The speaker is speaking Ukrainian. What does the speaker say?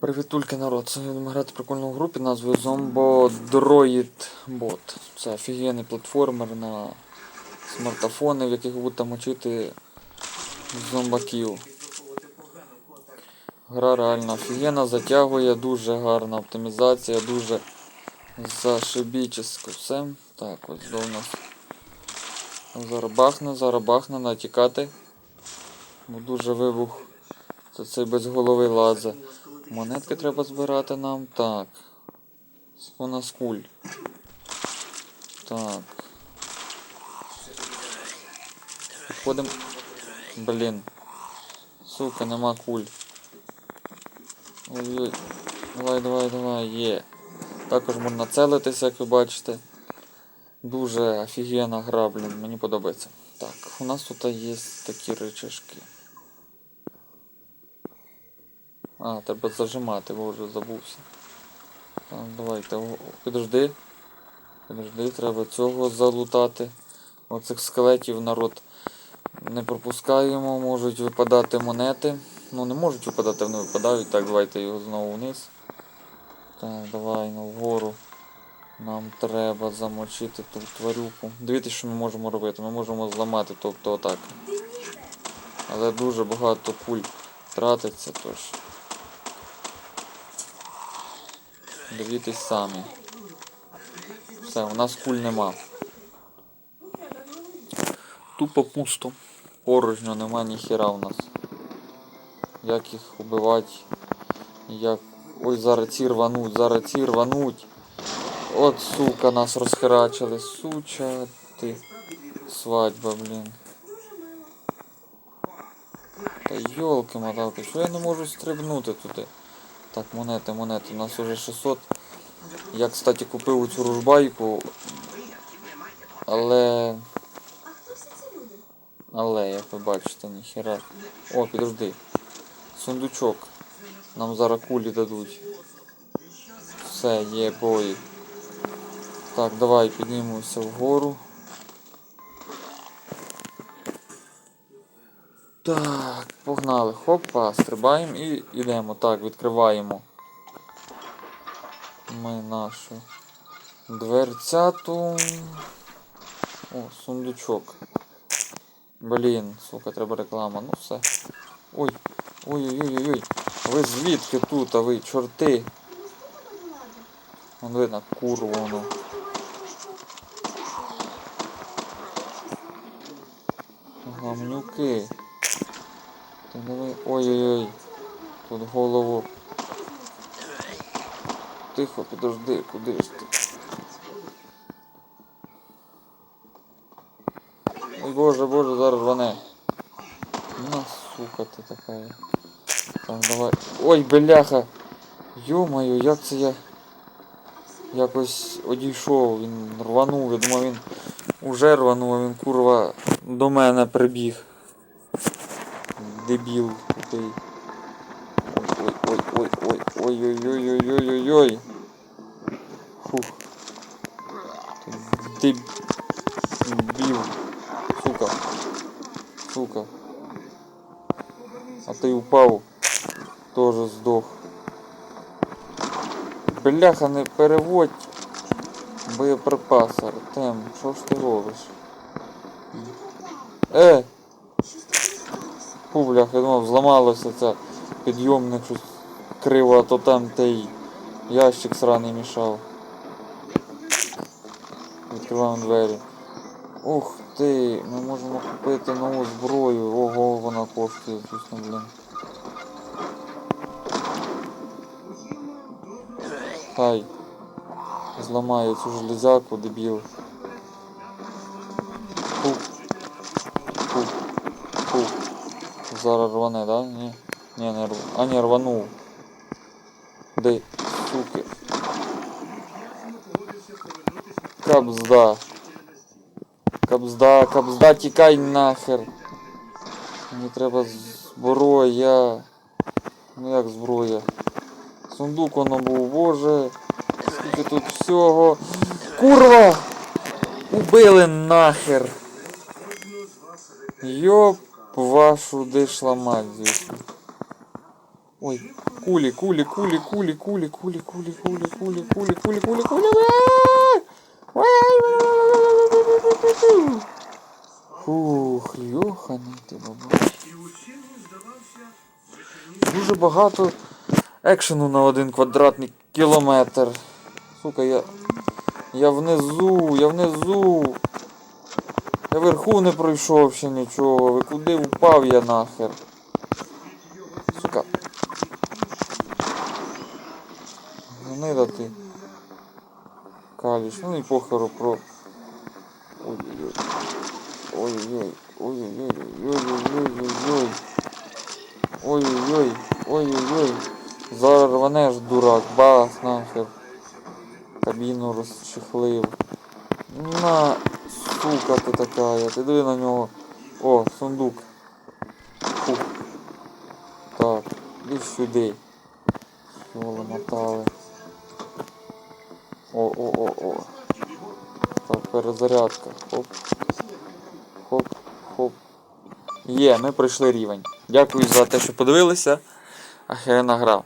Привітульки народ, сьогодні будемо грати прикольну групі назвою Zombo Droid Bot. Це офігенний платформер на смартфони, в яких ви будете мочити зомбаків. Гра реально офігенна, затягує, дуже гарна оптимізація, дуже зашибічесько все. Так, ось до нас. Зараз бахне, зараз бахне, натікати. Дуже вибух. Це цей без голови лазе. Монетки треба збирати нам. Так. Вона скуль. Так. Підходимо. Блін. Сука, нема куль. Ой-ой. Давай, давай, давай, є. Також можна целитися, як ви бачите. Дуже офігенна гра, блін, мені подобається. Так, у нас тут є такі речашки. А, треба зажимати, бо вже забувся. Так, давайте. Підожди. Підожди, треба цього залутати. Оцих скелетів народ не пропускаємо, можуть випадати монети. Ну не можуть випадати, вони випадають. Так, давайте його знову вниз. Так, давай ну, вгору. Нам треба замочити ту тварюку. Дивіться, що ми можемо робити. Ми можемо зламати, тобто отак. Але дуже багато куль тратиться, тож. Дивіться самі. Все, у нас куль нема. Тупо пусто. Порожньо нема ніхіра у нас. Як їх убивати? Як. Ой, зараз ці рвануть, зараз ці рвануть. От сука, нас розхерачили. Суча ти. Свадьба, блін. Та йолки моталки, що я не можу стрибнути туди? Так, монети, монети, у нас уже 600. Я, кстати, купив цю ружбайку. Але. Але, як ви бачите, ніхера. О, підожди. Сундучок. Нам зараз кулі дадуть. Все, є бої. Так, давай піднімемося вгору. Так, погнали. Хопа, стрибаємо і йдемо. Так, відкриваємо. Ми нашу дверцяту. О, сундучок. Блін, сука, треба реклама. Ну все. Ой. Ой-ой-ой-ой. Ви звідки тут, а ви чорти? Вон видно, курву воно. Гамнюки. Ой-ой-ой. Тут голову. Тихо, підожди, куди ж ти? Ой боже, боже, зараз рване. На, сука ти така. Так, давай. Ой, бляха! Йо-моє, як це я якось одійшов, він рванув, я думав він уже рванув, а він курва до мене прибіг. Дебіл такий. Ой-ой-ой-ой-ой-ой-ой-ой-ой-ой. Дебіл. Сука. Сука. А ти упав. Тоже здох. Бляха, не переводь боєприпас, Артем. Що ж ти робиш? Е! Фу, бляха, я думав, зламалося це підйомник щось криво, а то там той ящик сраний мішав. Відкриваємо двері. Ух ти, ми можемо купити нову зброю. Ого, вона коштує, звісно, блін. Хай. Зламаю цю железяку, дебіл. Зараз рване, да? Ні. Ні, не рв... А, не рванув. Де, суки. Кабзда. Кабзда, кабзда, тікай нахер. Мені треба зброя. Ну як зброя? Сундук воно був, боже. Скільки тут всього. Курва! Убили нахер. Йоп вашу дишла мать, звісно. Ой, кулі, кулі, кулі, кулі, кулі, кулі, кулі, кулі, кулі, кулі, кулі, кулі, кулі. Фух, йоханий ти баба. Дуже багато екшену на один квадратний кілометр. Сука, я. Я внизу, я внизу. Я вверху не пройшов ще нічого. Ви куди впав я нахер? Сука. Гнида ти. Каліш, ну і похору про. Ой-ой-ой. Ой-ой-ой. Ой-ой-ой. Ой-ой-ой. Ой-ой-ой. Зараз дурак, бас нахер. Кабіну розчехлив. На, сука ти така, ти диви на нього. О, сундук. Фух. Так, іди сюди. Його мотали. О, о, о, о. Так, перезарядка. Хоп. Хоп, хоп. Є, ми пройшли рівень. Дякую за те, що подивилися. Ахерена гра.